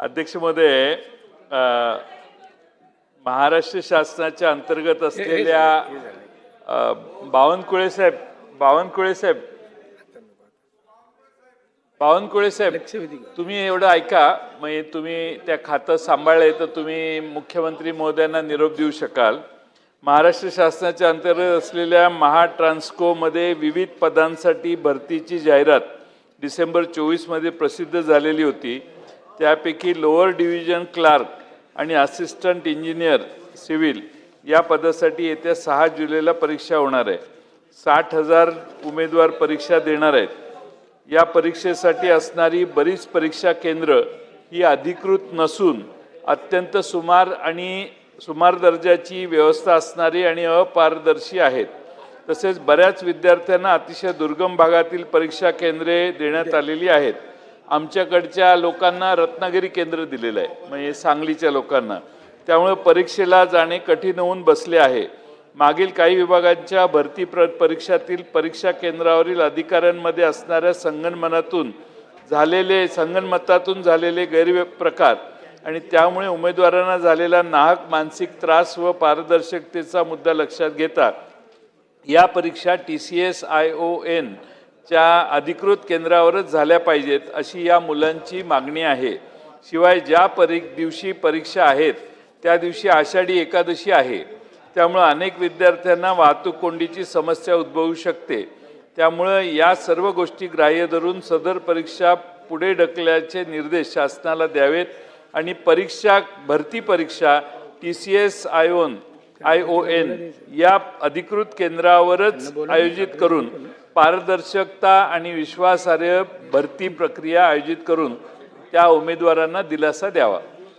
अध्यक्ष महोदय अ, महाराष्ट्र शासनाच्या अंतर्गत असलेल्या बावनकुळे साहेब बावनकुळे साहेब. बावनकुळे साहेब तुम्ही एवढं ऐका म्हणजे तुम्ही त्या खातं सांभाळले तर तुम्ही मुख्यमंत्री महोदयांना निरोप देऊ शकाल. महाराष्ट्र शासनाच्या अंतर्गत असलेल्या महा ट्रान्सकोमध्ये विविध पदांसाठी भरतीची जाहिरात डिसेंबर चोवीसमध्ये प्रसिद्ध झालेली होती. त्यापैकी लोअर डिव्हिजन क्लार्क आणि असिस्टंट इंजिनियर सिव्हिल या पदासाठी येत्या सहा जुलैला परीक्षा होणार आहे. साठ हजार उमेदवार परीक्षा देणार आहेत. या परीक्षेसाठी असणारी बरीच परीक्षा केंद्र ही अधिकृत नसून अत्यंत सुमार आणि सुमार दर्जाची व्यवस्था असणारी आणि अपारदर्शी आहेत. तसेच बऱ्याच विद्यार्थ्यांना अतिशय दुर्गम भागातील परीक्षा केंद्रे देण्यात आलेली आहेत. आमच्याकडच्या लोकांना रत्नागिरी केंद्र दिलेलं आहे म्हणजे सांगलीच्या लोकांना. त्यामुळे परीक्षेला जाणे कठीण होऊन बसले आहे. मागील काही विभागांच्या भरती प्र परीक्षातील परीक्षा केंद्रावरील अधिकाऱ्यांमध्ये असणाऱ्या संगणमनातून झालेले संगणमतातून झालेले गैरप्रकार आणि त्यामुळे उमेदवारांना झालेला नाहक मानसिक त्रास व पारदर्शकतेचा मुद्दा लक्षात घेता या परीक्षा T C S I O N च्या अधिकृत केंद्रावरच झाल्या पाहिजेत अशी या मुलांची मागणी आहे. शिवाय ज्या परी दिवशी परीक्षा आहेत त्या दिवशी आषाढी एकादशी आहे. त्यामुळं अनेक विद्यार्थ्यांना वाहतूक कोंडीची समस्या उद्भवू शकते. त्यामुळं या सर्व गोष्टी ग्राह्य धरून सदर परीक्षा पुढे ढकलल्याचे निर्देश शासनाला द्यावेत आणि परीक्षा भरती परीक्षा T C S ion I O N या अधिकृत केंद्रावरच आयोजित करून पारदर्शकता आणि विश्वासार्ह भरती प्रक्रिया आयोजित करून त्या उमेदवारांना दिलासा द्यावा.